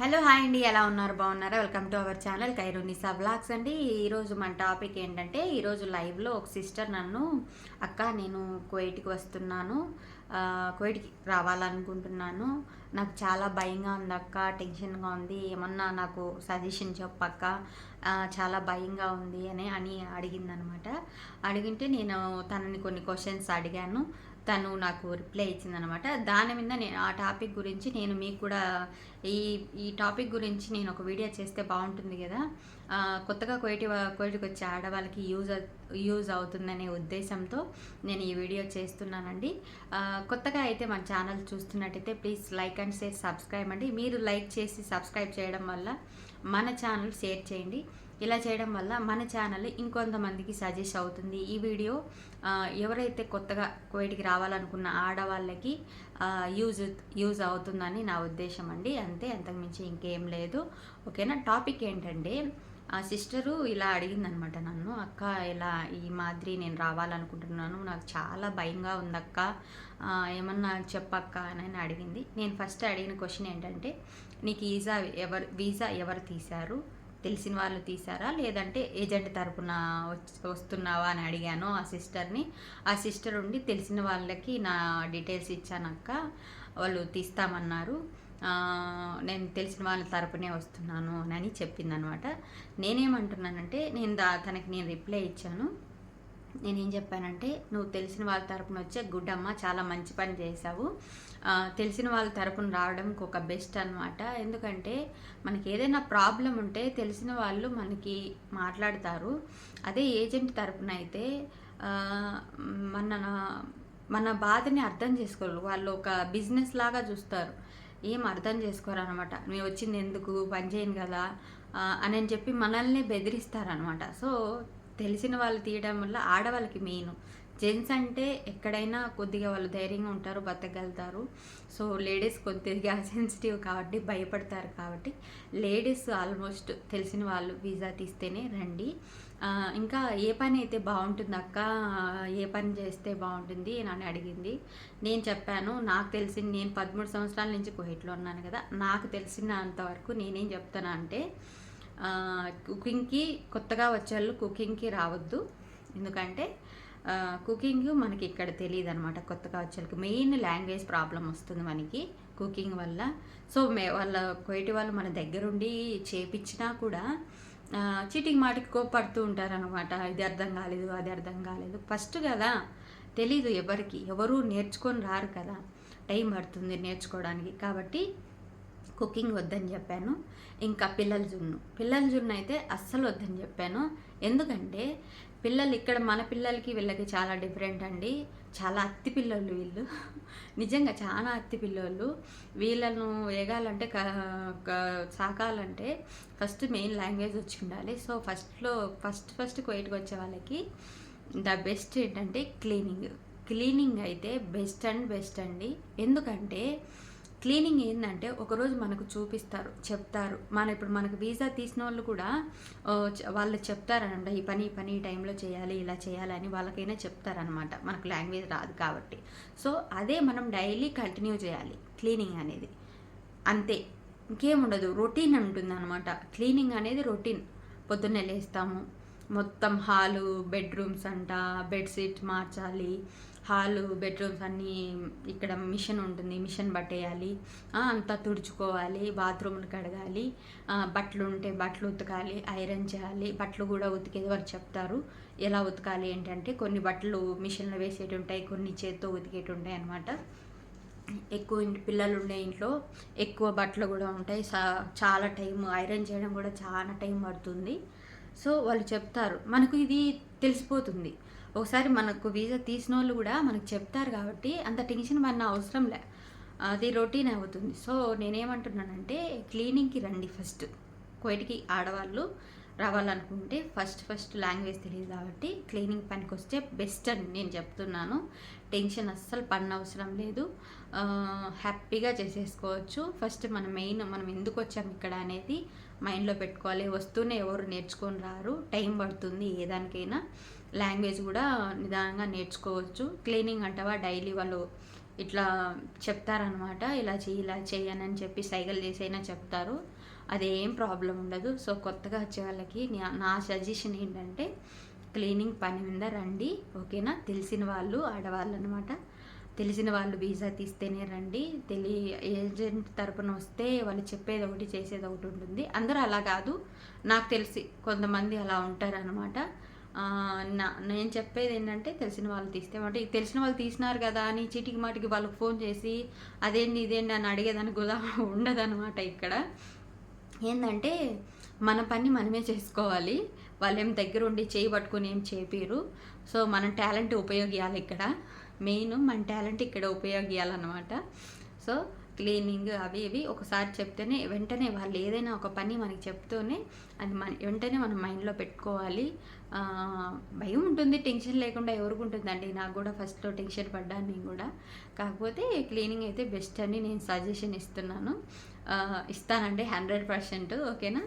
Hello hi అండి ఎలా ఉన్నారు? బాగున్నారా? వెల్కమ్ టు అవర్ ఛానల్ కైరోనిసా బ్లాగ్స్ అండి. ఈరోజు మన టాపిక్ ఏంటంటే ఈరోజు లైవ్లో ఒక సిస్టర్ నన్ను అక్క నేను కువైట్కి వస్తున్నాను. కోయిట్కి కువైట్కి రావాలనుకుంటున్నాను. నాకు చాలా భయంగా ఉంది అక్క టెన్షన్గా ఉంది. ఏమన్నా నాకు సజెషన్ చెప్పక్క. చాలా భయంగా ఉంది అని అని అడిగిందనమాట. అడిగింటే నేను తనని కొన్ని క్వశ్చన్స్ అడిగాను. తను నాకు రిప్లై ఇచ్చిందనమాట దాని మీద నేను ఆ టాపిక్ గురించి నేను మీకు కూడా ఈ ఈ టాపిక్ గురించి నేను ఒక వీడియో చేస్తే బాగుంటుంది కదా. కొత్తగా కోయిటి కోయిటికి వచ్చే ఆడవాళ్ళకి యూజ్ యూజ్ అవుతుందనే ఉద్దేశంతో నేను ఈ వీడియో చేస్తున్నానండి. కొత్తగా అయితే మన ఛానల్ చూస్తున్నట్టయితే please like and share subscribe అండి. మీరు లైక్ చేసి సబ్స్క్రైబ్ చేయడం వల్ల మన ఛానల్ షేర్ చేయండి. ఇలా చేయడం వల్ల మన ఛానల్ ఇంకొంతమందికి సజెస్ట్ అవుతుంది. ఈ వీడియో ఎవరైతే కొత్తగా కోవిడ్కి రావాలనుకున్న ఆడవాళ్ళకి యూజ్ యూజ్ అవుతుందని నా ఉద్దేశం అండి. అంతే అంతకుమించి ఇంకేం లేదు. ఓకేనా? టాపిక్ ఏంటంటే ఆ సిస్టరు ఇలా అడిగిందనమాట నన్ను అక్క ఇలా ఈ మాదిరి నేను రావాలనుకుంటున్నాను నాకు చాలా భయంగా ఉందక్క ఆ, ఏమన్నా చెప్పక్క అని అడిగింది. నేను ఫస్ట్ అడిగిన క్వశ్చన్ ఏంటంటే నీకు వీసా ఎవరు వీసా ఎవరు తీశారు? తెలిసిన వాళ్ళు తీసారా లేదంటే ఏజెంట్ తరపున వస్తున్నావా అని అడిగాను ఆ సిస్టర్ని. ఆ సిస్టర్ ఉండి తెలిసిన వాళ్ళకి నా డీటెయిల్స్ ఇచ్చానక్క. వాళ్ళు తీస్తామన్నారు. నేను తెలిసిన వాళ్ళ తరపునే వస్తున్నాను అని చెప్పిందనమాట. నేనేమంటున్నానంటే నేను దా తనకి నేను రిప్లై ఇచ్చాను. నేనేం చెప్పానంటే నువ్వు తెలిసిన వాళ్ళ తరపున వచ్చే గుడ్డమ్మ చాలా మంచి పని చేసావు తెలిసిన వాళ్ళ తరపున రావడం ఒక బెస్ట్ అనమాట ఎందుకంటే మనకి ఏదైనా ప్రాబ్లం ఉంటే తెలిసిన వాళ్ళు మనకి మాట్లాడతారు. అదే ఏజెంట్ తరపున అయితే మన మన బాధని అర్థం చేసుకోరు. వాళ్ళు ఒక బిజినెస్ లాగా చూస్తారు. ఏం అర్థం చేసుకోరు అనమాట మేము వచ్చింది ఎందుకు? పని చేయను కదా? అని అని చెప్పి మనల్ని బెదిరిస్తారనమాట సో తెలిసిన వాళ్ళు తీయడం వల్ల ఆడవాళ్ళకి మెయిన్. జెంట్స్ అంటే ఎక్కడైనా కొద్దిగా వాళ్ళు ధైర్యంగా ఉంటారు బతకగలుగుతారు. సో లేడీస్ కొద్దిగా సెన్సిటివ్ కాబట్టి భయపడతారు కాబట్టి లేడీస్ ఆల్మోస్ట్ తెలిసిన వాళ్ళు వీసా తీస్తేనే రండి. ఇంకా ఏ పని అయితే బాగుంటుంది అక్క ఏ పని చేస్తే బాగుంటుంది అని అడిగింది. నేను చెప్పాను నాకు తెలిసిన నేను పదమూడు సంవత్సరాల నుంచి కోహిట్లో ఉన్నాను కదా నాకు తెలిసిన అంతవరకు నేనేం చెప్తాను అంటే కుకింగ్కి కొత్తగా వచ్చేవాళ్ళు కుకింగ్కి రావద్దు. ఎందుకంటే కుకింగ్ మనకి ఇక్కడ తెలియదు అనమాట కొత్తగా వచ్చేకి మెయిన్ లాంగ్వేజ్ ప్రాబ్లం వస్తుంది మనకి కుకింగ్ వల్ల. సో మే వాళ్ళ కోయటి వాళ్ళు మన దగ్గరుండి చేపించినా కూడా ఆ, చీటికి మాటికి కోపడుతూ ఉంటారనమాట ఇది అర్థం కాలేదు అది అర్థం కాలేదు. ఫస్ట్ కదా తెలీదు ఎవరికి. ఎవరు నేర్చుకొని రారు కదా. టైం పడుతుంది నేర్చుకోవడానికి. కాబట్టి కుకింగ్ వద్దని చెప్పాను. ఇంకా పిల్లల జున్ను. పిల్లల జున్ను అయితే అస్సలు వద్దని చెప్పాను. ఎందుకంటే పిల్లలు ఇక్కడ మన పిల్లలకి వీళ్ళకి చాలా డిఫరెంట్ అండి. చాలా అత్తి పిల్లలు వీళ్ళు. నిజంగా చాలా అత్తి పిల్లలు వీళ్ళను వేగాలంటే సాకాలంటే ఫస్ట్ మెయిన్ లాంగ్వేజ్ వచ్చి ఉండాలి. సో ఫస్ట్లో ఫస్ట్ ఫస్ట్ కోయిట్కి వచ్చే వాళ్ళకి ద బెస్ట్ ఏంటంటే క్లీనింగ్. క్లీనింగ్ అయితే బెస్ట్ అండ్ బెస్ట్ అండి. ఎందుకంటే క్లీనింగ్ ఏంటంటే ఒకరోజు మనకు చూపిస్తారు చెప్తారు. మన ఇప్పుడు మనకు వీసా తీసిన వాళ్ళు కూడా వాళ్ళు చెప్తారనమాట ఈ పని ఈ పని ఈ టైంలో చేయాలి ఇలా చేయాలి అని వాళ్ళకైనా చెప్తారనమాట. మనకు లాంగ్వేజ్ రాదు కాబట్టి. సో అదే మనం డైలీ కంటిన్యూ చేయాలి క్లీనింగ్ అనేది. అంతే. ఇంకేముండదు. రొటీన్ ఉంటుంది అనమాట క్లీనింగ్ అనేది రొటీన్. పొద్దున్నే లేస్తాము. మొత్తం హాలు బెడ్రూమ్స్ అంట బెడ్షీట్ మార్చాలి. హాలు బెడ్రూమ్స్ అన్నీ ఇక్కడ మిషన్ ఉంటుంది. మిషన్ పట్టేయాలి అంతా తుడుచుకోవాలి. బాత్రూమ్లు కడగాలి. బట్టలు ఉంటే బట్టలు ఉతకాలి. ఐరన్ చేయాలి. బట్టలు కూడా ఉతికేది వాళ్ళు చెప్తారు. ఎలా ఉతకాలి ఏంటంటే కొన్ని బట్టలు మిషన్లో వేసేటి ఉంటాయి. కొన్ని చేత్తో ఉతికేటి ఉంటాయి అన్నమాట. ఎక్కువ ఇంటి పిల్లలు ఉండే ఇంట్లో ఎక్కువ బట్టలు కూడా ఉంటాయి. చాలా టైం ఐరన్ చేయడం కూడా చాలా టైం పడుతుంది. సో వాళ్ళు చెప్తారు. మనకు ఇది తెలిసిపోతుంది. ఒకసారి మనకు వీసా తీసిన వాళ్ళు కూడా మనకు చెప్తారు కాబట్టి అంత టెన్షన్ పడిన అవసరం లే. అది రొటీన్ అవుతుంది. సో నేనేమంటున్నానంటే క్లీనింగ్కి రండి ఫస్ట్ కోయిటికి ఆడవాళ్ళు రావాలనుకుంటే ఫస్ట్ ఫస్ట్ లాంగ్వేజ్ తెలియదు కాబట్టి క్లీనింగ్ పనికి వస్తే బెస్ట్ అని నేను చెప్తున్నాను. టెన్షన్ అస్సలు పడిన అవసరం లేదు. హ్యాపీగా చేసేసుకోవచ్చు. ఫస్ట్ మన మెయిన్ మనం ఎందుకు వచ్చాం ఇక్కడ అనేది మైండ్లో పెట్టుకోవాలి. వస్తూనే ఎవరు నేర్చుకొని రారు. టైం పడుతుంది ఏ దానికైనా లాంగ్వేజ్ కూడా నిదానంగా నేర్చుకోవచ్చు. క్లీనింగ్ అంటవా డైలీ వాళ్ళు ఇట్లా చెప్తారనమాట. ఇలా చేయి ఇలా చేయనని అని చెప్పి సైగల్ చేసైనా చెప్తారు. అదేం ప్రాబ్లం ఉండదు. సో కొత్తగా వచ్చే వాళ్ళకి నా- సజెషన్ ఏంటంటే క్లీనింగ్ పని మీద రండి. ఓకేనా? తెలిసిన వాళ్ళు ఆడవాళ్ళు అనమాట తెలిసిన వాళ్ళు వీసా తీస్తేనే రండి. తెలి ఏజెంట్ తరపున వస్తే వాళ్ళు చెప్పేది ఒకటి చేసేది ఒకటి ఉంటుంది. అందరూ అలా కాదు. నాకు తెలిసి కొంతమంది అలా ఉంటారనమాట. నా నేను చెప్పేది ఏంటంటే తెలిసిన వాళ్ళు తీస్తే అంటే తెలిసిన వాళ్ళు తీసినారు కదా అని చీటికి మాటికి వాళ్ళకి ఫోన్ చేసి అదేంటి ఇదేంటి అని అడిగేదానికి కూడా ఉండదన్నమాట ఇక్కడ. ఏంటంటే మన పని మనమే చేసుకోవాలి. వాళ్ళు ఏం దగ్గర ఉండి చేయి పట్టుకుని ఏం చేపిరు సో మన టాలెంట్ ఉపయోగించాలి ఇక్కడ. మెయిన్ మన టాలెంట్ ఇక్కడ ఉపయోగించాలన్నమాట సో క్లీనింగ్ అవి ఇవి ఒకసారి చెప్తేనే వెంటనే వాళ్ళు ఏదైనా ఒక పని మనకి చెప్తూనే అది మన వెంటనే మనం మైండ్లో పెట్టుకోవాలి. భయం ఉంటుంది టెన్షన్ లేకుండా ఎవరికి ఉంటుందండి. నాకు కూడా ఫస్ట్లో టెన్షన్ పడ్డాను నేను కూడా. కాకపోతే క్లీనింగ్ అయితే బెస్ట్ అని నేను సజెషన్ ఇస్తున్నాను. ఇస్తానండి హండ్రెడ్ పర్సెంట్ ఓకేనా?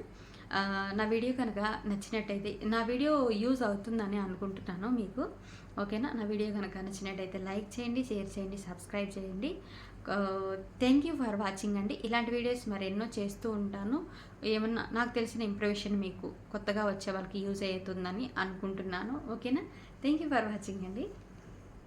నా వీడియో కనుక నచ్చినట్టయితే నా వీడియో యూజ్ అవుతుందని అనుకుంటున్నాను మీకు ఓకేనా? నా వీడియో కనుక నచ్చినట్టయితే లైక్ చేయండి షేర్ చేయండి సబ్స్క్రైబ్ చేయండి. థ్యాంక్ యూ ఫర్ వాచింగ్ అండి. ఇలాంటి వీడియోస్ మరి ఎన్నో చేస్తూ ఉంటాను. ఏమన్నా నాకు తెలిసిన ఇంప్రవేషన్ మీకు కొత్తగా వచ్చే వాళ్ళకి యూజ్ అవుతుందని అనుకుంటున్నాను. ఓకేనా థ్యాంక్ యూ ఫర్ వాచింగ్ అండి.